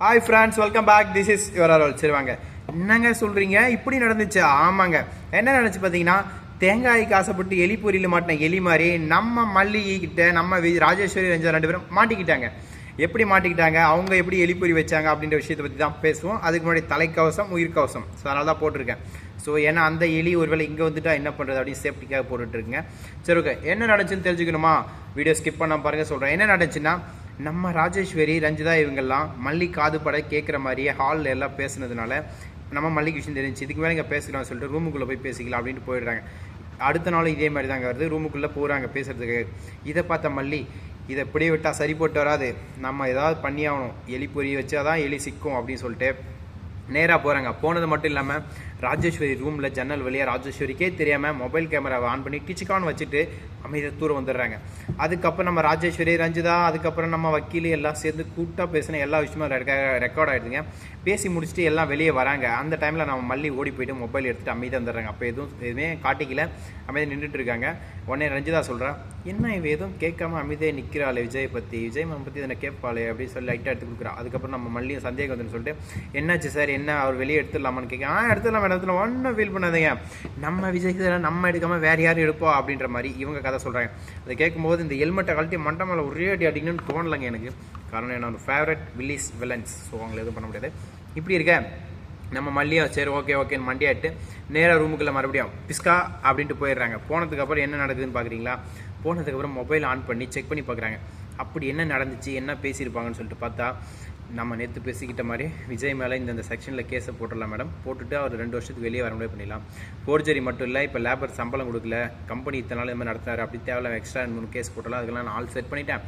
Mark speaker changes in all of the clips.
Speaker 1: Hi friends welcome back this is your Arol சரி வாங்க. என்னங்க சொல்கிறீங்க இப்படி நடந்துச்சு. ஆமாங்க. என்ன நடந்துச்சு பார்த்தீங்கன்னா தேங்காய்க்கு ஆசைப்பட்டு எலி பொரியில் மாட்டின எலி மாதிரி நம்ம மல்லிகிட்ட நம்ம வி- ராஜேஸ்வரி ரஞ்சா ரெண்டு பேரும் மாட்டிக்கிட்டாங்க. எப்படி மாட்டிக்கிட்டாங்க? அவங்க எப்படி எலிப்பொறி வச்சாங்க அப்படின்ற விஷயத்தை பற்றி தான் பேசுவோம். அதுக்கு முன்னாடி தலைக்கவசம் உயிர்க்கவசம். ஸோ அதனால தான் போட்டிருக்கேன். ஸோ ஏன்னா அந்த எலி ஒருவேளை இங்கே வந்துட்டா என்ன பண்ணுறது அப்படின்னு சேஃப்டிக்காக போட்டுட்ருக்குங்க சரி ஓகே என்ன நடந்துச்சுன்னு தெரிஞ்சுக்கணுமா? வீடியோ ஸ்கிப் பண்ண பாருங்கள் சொல்கிறேன் என்ன நடந்துச்சுன்னா நம்ம ராஜேஸ்வரி ரஞ்சிதா இவங்கெல்லாம் மல்லி காதுபட கேட்குற மாதிரியே ஹாலில் எல்லாம் பேசுனதுனால நம்ம மல்லிக்கு விஷயம் தெரிஞ்சு இதுக்கு மேலே இங்கே பேசிக்கலாம் சொல்லிட்டு ரூமுக்குள்ளே போய் பேசிக்கலாம் அப்படின்ட்டு போயிடுறாங்க. அடுத்த நாள் இதே மாதிரி தாங்க வருது. ரூமுக்குள்ளே போகிறாங்க பேசுகிறதுக்கு இதை பார்த்த மல்லி இதை இப்படியே விட்டால் சரி போட்டு வராது. நம்ம ஏதாவது பண்ணி ஆகணும். எலி பொறி வச்சா தான் எலி சிக்கும் அப்படின்னு சொல்லிட்டு நேராக போகிறாங்க போனது மட்டும் இல்லாமல் ராஜேஸ்வரி ரூமில் ஜன்னல் வழியாக ராஜேஸ்வரிக்கே தெரியாமல் மொபைல் கேமராவை ஆன் பண்ணி டிச்சுக்கான் வச்சுட்டு அமைதியாக தூரம் வந்துடுறாங்க. அதுக்கப்புறம் நம்ம ராஜேஸ்வரி ரஞ்சிதா அதுக்கப்புறம் நம்ம வக்கீல் எல்லாம் சேர்ந்து கூட்டாக பேசின எல்லா விஷயமும் ரெக்கார்ட் ஆகிடுதுங்க பேசி முடிச்சுட்டு எல்லாம் வெளியே வராங்க. அந்த டைமில் நம்ம மல்லி ஓடி போயிட்டு மொபைல் எடுத்துகிட்டு அமைதியாக வந்துடுறாங்க. அப்போ எதுவும் எதுவுமே காட்டிக்கல. அமைதியாக நின்றுட்டு இருக்காங்க. உடனே ரஞ்சிதா சொல்கிறான் என்ன இவ எதுவும் கேட்காம அமைதியாக நிற்கிறாளே விஜய் பற்றி விஜய் மேம் பற்றி இதனை கேட்பாளே? அப்படின்னு சொல்லி லைட்டாக எடுத்து கொடுக்குறா. அதுக்கப்புறம் நம்ம மல்லியும் சந்தேகம் வந்துன்னு சொல்லிட்டு என்னாச்சு சார்? என்ன? அவர் வெளியே எடுத்துடலாமான்னு கேட்க ஆ எடுத்துடலாம் மேடம் ஒன்றும் ஃபீல் பண்ணாதீங்க. நம்ம விஜய் நம்ம எடுக்காமல் வேறு யாரும் எடுப்போம் அப்படின்ற மாதிரி இவங்க கதை சொல்கிறாங்க அதை கேட்கும்போது இந்த ஹெல்மெட்டை கழட்டி மண்டை மேலே ஒரே அடி அடிக்கணும்னு தோணலைங்க எனக்கு. காரணம் என்னோட ஃபேவரட் வில்லிஸ் வில்லன்ஸ் ஸோ அவங்கள எதுவும் பண்ண முடியாது. இப்படி இருக்க நம்ம மல்லியா சரி ஓகே ஓகேன்னு மண்டியாட்டு நேராக ரூமுக்குள்ளே மறுபடியும் பிஸ்கா அப்படின்ட்டு போயிடுறாங்க. போனதுக்கப்புறம் என்ன நடக்குதுன்னு பார்க்குறீங்களா போனதுக்கப்புறம் மொபைல் ஆன் பண்ணி செக் பண்ணி பார்க்குறாங்க அப்படி என்ன நடந்துச்சு? என்ன பேசியிருப்பாங்கன்னு சொல்லிட்டு பார்த்தா நம்ம நேற்று பேசிக்கிட்ட மாதிரி விஜய் மேலே இந்த செக்ஷனில் கேஸை போட்டுடலாம் மேடம் போட்டுட்டு அவர் ரெண்டு வருஷத்துக்கு வெளியே வர முடியாது பண்ணிடலாம். ஃபோர்ஜரி மட்டும் இல்லை இப்போ லேபர் சம்பளம் கொடுக்கல கம்பெனி இத்தனை நாள் மாதிரி நடத்துறாரு அப்படி தேவையில்ல எக்ஸ்ட்ரா மூணு கேஸ் போட்டலாம் அதுக்கெல்லாம் நான் ஆள் செட் பண்ணிட்டேன்.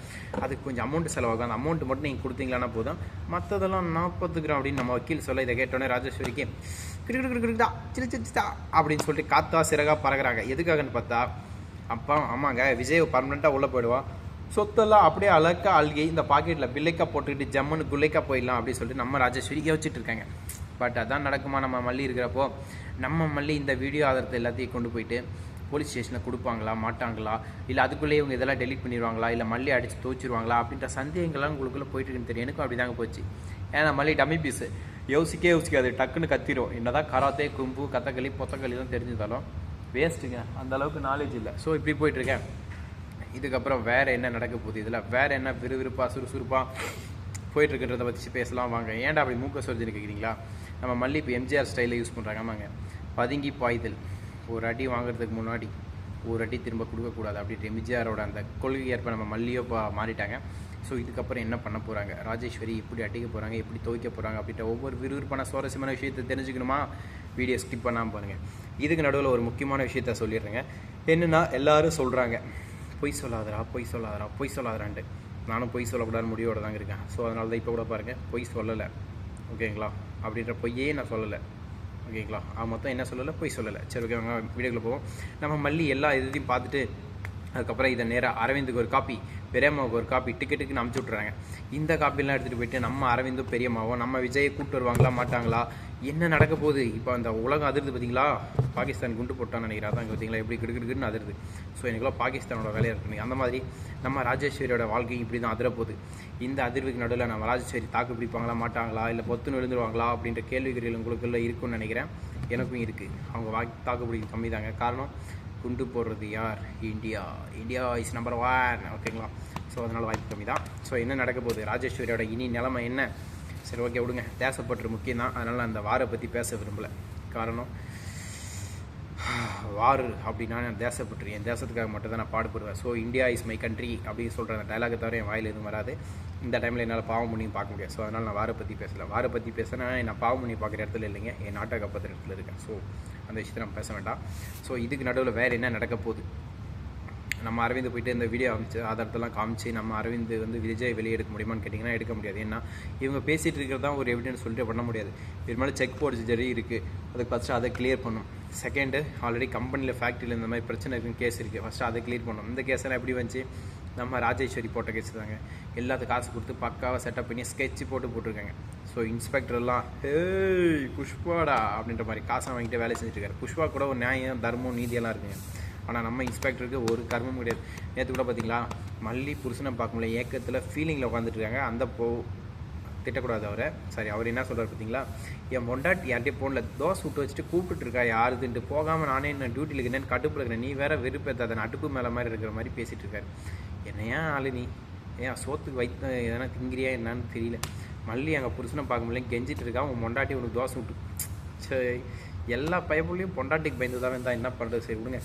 Speaker 1: அதுக்கு கொஞ்சம் அமௌண்ட் செலவாகும். அந்த அமௌண்ட் மட்டும் நீங்கள் கொடுத்தீங்களான்னா போதும். மற்றதெல்லாம் நாற்பத்துக்குறோம் அப்படின்னு நம்ம வக்கீல் சொல்ல இதை கேட்டோன்னே ராஜேஸ்வரிக்கு கிரிக்கெட் கிரிக்கெட்டா சிரி சிரிச்சா அப்படின்னு சொல்லிட்டு காத்தா சிறகா பறகுறாங்க. எதுக்காகன்னு பார்த்தா அப்பா ஆமாங்க விஜய் பர்மனெண்ட்டாக உள்ளே போயிடுவான். சொத்தெல்லாம் அப்படியே அழகாக அழுகி இந்த பாக்கெட்டில் பிள்ளைக்கா போட்டுக்கிட்டு ஜம்முன்னு குள்ளைக்கா போயிடலாம் அப்படின்னு சொல்லிட்டு நம்ம ராஜேஸ்வரி வச்சுட்டு இருக்காங்க. பட் அதான் நடக்குமா? நம்ம மல்லி இருக்கிறப்போ நம்ம மல்லி இந்த வீடியோ ஆதாரத்தை எல்லாத்தையும் கொண்டு போயிட்டு போலீஸ் ஸ்டேஷனில் கொடுப்பாங்களா? மாட்டாங்களா? இல்லை அதுக்குள்ளேயே இவங்க இதெல்லாம் டெலிட் பண்ணிடுவாங்களா? இல்லை மல்லி அடித்து தோச்சிருவாங்களா? அப்படின்ற சந்தேகங்கள்லாம் உங்களுக்குள்ளே போயிட்டு இருக்குன்னு தெரியும். எனக்கும் அப்படி தாங்க போச்சு. ஏன்னா மல்லி டம்மி பீஸு யோசிக்கே யோசிக்காது. டக்குன்னு கத்திரும். என்னதான் கராத்தே கும்பு கத்தக்களி பொத்தக்களி தான் தெரிஞ்சிருந்தாலும் வேஸ்ட்டுங்க அந்த அளவுக்கு நாலேஜ் இல்லை. ஸோ இப்படி போயிட்டுருக்கேன். இதுக்கப்புறம் வேறு என்ன நடக்க போகுது? இதில் வேறு என்ன விறுவிறுப்பாக சுறுசுறுப்பாக போயிட்டு பற்றி பேசலாம் வாங்க. ஏன்டா அப்படி மூக்க சொரிஞ்சுன்னு கேட்குறீங்களா நம்ம மல்லி இப்போ எம்ஜிஆர் ஸ்டைலில் யூஸ் பண்ணுறாங்க ஆமாங்க. பதுங்கி பாய்தல். ஒரு அடி வாங்குறதுக்கு முன்னாடி ஒரு அடி திரும்ப கொடுக்கக்கூடாது அப்படின்ட்டு எம்ஜிஆரோட அந்த கொள்கை ஏற்ப நம்ம மல்லியோ பா மாறிட்டாங்க. ஸோ இதுக்கப்புறம் என்ன பண்ண போகிறாங்க ராஜேஸ்வரி எப்படி அடிக்க போகிறாங்க எப்படி துவைக்க போகிறாங்க அப்படின்ற ஒவ்வொரு விறுவிறுப்பான சுவாரஸ்யமான விஷயத்தை தெரிஞ்சுக்கணுமா? வீடியோ ஸ்கிப் பண்ணாமல் பாருங்கள் இதுக்கு நடுவில் ஒரு முக்கியமான விஷயத்த சொல்லிடுறேங்க. என்னென்னா எல்லோரும் சொல்கிறாங்க பொய் சொல்லாதடா பொய் சொல்லாதடா பொய் சொல்லாதரான்ட்டு நானும் பொய் சொல்லக்கூடாது முடிவோடு தாங்க இருக்கேன். ஸோ அதனால தான் இப்போ கூட பாருங்கள் பொய் சொல்லலை. ஓகேங்களா? அப்படின்ற பொய்யே நான் சொல்லலை. ஓகேங்களா? ஆ மொத்தம் என்ன சொல்லலை? பொய் சொல்லலை. சரி ஓகே வீடியோக்குள்ளே போவோம். நம்ம மல்லி எல்லா இதையும் பார்த்துட்டு அதுக்கப்புறம் இதை நேராக அரவிந்துக்கு ஒரு காப்பி பெரியம்மாவுக்கு ஒரு காப்பி டிக்கெட்டுக்குன்னு அமுச்சு விட்றாங்க இந்த காப்பிலாம் எடுத்துகிட்டு போயிட்டு நம்ம அரவிந்தும் பெரியம்மாவும் நம்ம விஜயை கூப்பிட்டு வருவாங்களா மாட்டாங்களா? என்ன நடக்க போகுது? இப்போ அந்த உலகம் அதிருது பார்த்தீங்களா பாகிஸ்தான் குண்டு போட்டான்னு நினைக்கிறேன். அதான் பார்த்தீங்களா எப்படி கிடுக்கிடுக்குன்னு அதிருது. ஸோ எனக்குலாம் பாகிஸ்தானோட வேலையாக இருக்கு. அந்த மாதிரி நம்ம ராஜேஸ்வரியோட வாழ்க்கையும் இப்படி தான் அதிரப்போகுது இந்த அதிர்வுக்கு நடுவில் நம்ம ராஜேஸ்வரி தாக்கு பிடிப்பாங்களா மாட்டாங்களா? இல்லை பொத்துன்னு விழுந்துருவாங்களா? அப்படின்ற கேள்விகள் உங்களுக்குள்ளே இருக்குன்னு நினைக்கிறேன். எனக்கும் இருக்குது அவங்க வா தாக்கு பிடிக்க கம்மி தாங்க காரணம் குண்டு போடுறது யார்? India. India is number one ஓகேங்களா ஸோ அதனால் வாய்ப்பு கம்மி தான் ஸோ என்ன நடக்க போகுது? ராஜேஸ்வரியோட இனி நிலைமை என்ன? சரி ஓகே விடுங்க. தேசப்பற்று முக்கியம் தான் அதனால் அந்த வாரை பற்றி பேச விரும்பலை. காரணம்? வார் அப்படின்னா நான் தேசப்பற்று என் தேசத்துக்காக மட்டும் தான் நான் பாடுபடுவேன். So India is my country அப்படின்னு சொல்கிற அந்த டைலாகை தவிர என் வாயில் எதுவும் வராது. இந்த டைமில் என்னால் பாவம் பண்ணியும் பார்க்க முடியாது. ஸோ அதனால் நான் வாரை பற்றி பேசலை. வாரை பற்றி பேசினா நான் பாவம் பண்ணி பார்க்குற இடத்துல இல்லைங்க. என் நாட்டை காப்பாற்றுற இடத்துல இருக்கேன். ஸோ அந்த விஷயத்தை நம்ம பேச வேண்டாம். ஸோ இதுக்கு நடுவில் வேறு என்ன நடக்க போகுது? நம்ம அரவிந்த் போயிட்டு இந்த வீடியோ அமைச்சு ஆதாரத்தெல்லாம் காமிச்சு நம்ம அரவிந்த் வந்து விஜய் வெளியே எடுக்க முடியுமான்னு கேட்டிங்கன்னா எடுக்க முடியாது. ஏன்னா இவங்க பேசிகிட்டு இருக்கிறது தான் ஒரு எவிடன்ஸ் சொல்லிட்டு பண்ண முடியாது. இது மேலே செக் போர்டு ஜெரி இருக்குது அதுக்கு ஃபஸ்ட்டு அதை கிளியர் பண்ணும். செகண்டு ஆல்ரெடி கம்பெனியில் ஃபேக்ட்ரியில் இந்த மாதிரி பிரச்சனை இருக்குன்னு கேஸ் இருக்குது ஃபஸ்ட்டு அதை கிளியர் பண்ணணும் இந்த கேஸ்லாம் எப்படி வந்துச்சு? நம்ம ராஜேஸ்வரி போட்ட கேஸ் தாங்க. எல்லாத்துக்கும் காசு கொடுத்து பக்காவாக செட்டப் பண்ணி ஸ்கெட்ச் போட்டு போட்டிருக்காங்க. ஸோ இன்ஸ்பெக்டர்லாம் ஹேய் புஷ்பாடா அப்படின்ற மாதிரி காசை வாங்கிட்டு வேலை செஞ்சுட்டு இருக்காரு. புஷ்பா கூட ஒரு நியாயம் தர்மம் நீதியெல்லாம் இருக்குங்க. ஆனால் நம்ம இன்ஸ்பெக்டருக்கு ஒரு கர்மம் கிடையாது. நேற்று கூட பார்த்தீங்களா மல்லி புருஷனை பார்க்க முடியல ஏக்கத்தில் ஃபீலிங்கில் உட்காந்துட்டு இருக்காங்க அந்த போ திட்டக்கூடாது அவரை. சரி அவர் என்ன சொல்கிறார் பார்த்தீங்களா என் மொண்டாட்டி யார்ட்டே ஃபோனில் தோசை விட்டு வச்சுட்டு கூப்பிட்டுருக்கா இருக்கா யாருதுன்ட்டு போகாமல் நானே என்ன டியூட்டியில் இருக்கேன் கடுப்பில் இருக்கிறேன் நீ வேற அதன் அடுப்பு மேலே மாதிரி இருக்கிற மாதிரி பேசிகிட்டு இருக்காரு என்ன ஏன் ஆளு நீ? ஏன் சோத்துக்கு வைத்த எதனா திங்கிறியா என்னன்னு தெரியல. மல்லி அங்கே புருஷனை பார்க்க முடியல கெஞ்சிட்டு இருக்கா உன் மொண்டாட்டி உனக்கு தோசை விட்டு சரி. எல்லா பயப்புலையும் பொண்டாட்டிக்கு பயந்துதான் தான் என்ன பண்ணுறது சரி விடுங்க.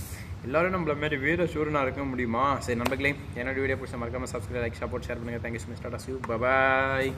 Speaker 1: எல்லோரும் நம்மள மாதிரி வீர சூரனாக இருக்க முடியுமா? சரி நண்பர்களே என்னோட வீடியோ பிடிச்ச மறக்காமல் சப்ஸ்கிரைப் லைக் சப்போர்ட் ஷேர் பண்ணுங்கள் தேங்க்யூ ஸோ மச் டாடா சிவ் பபாய்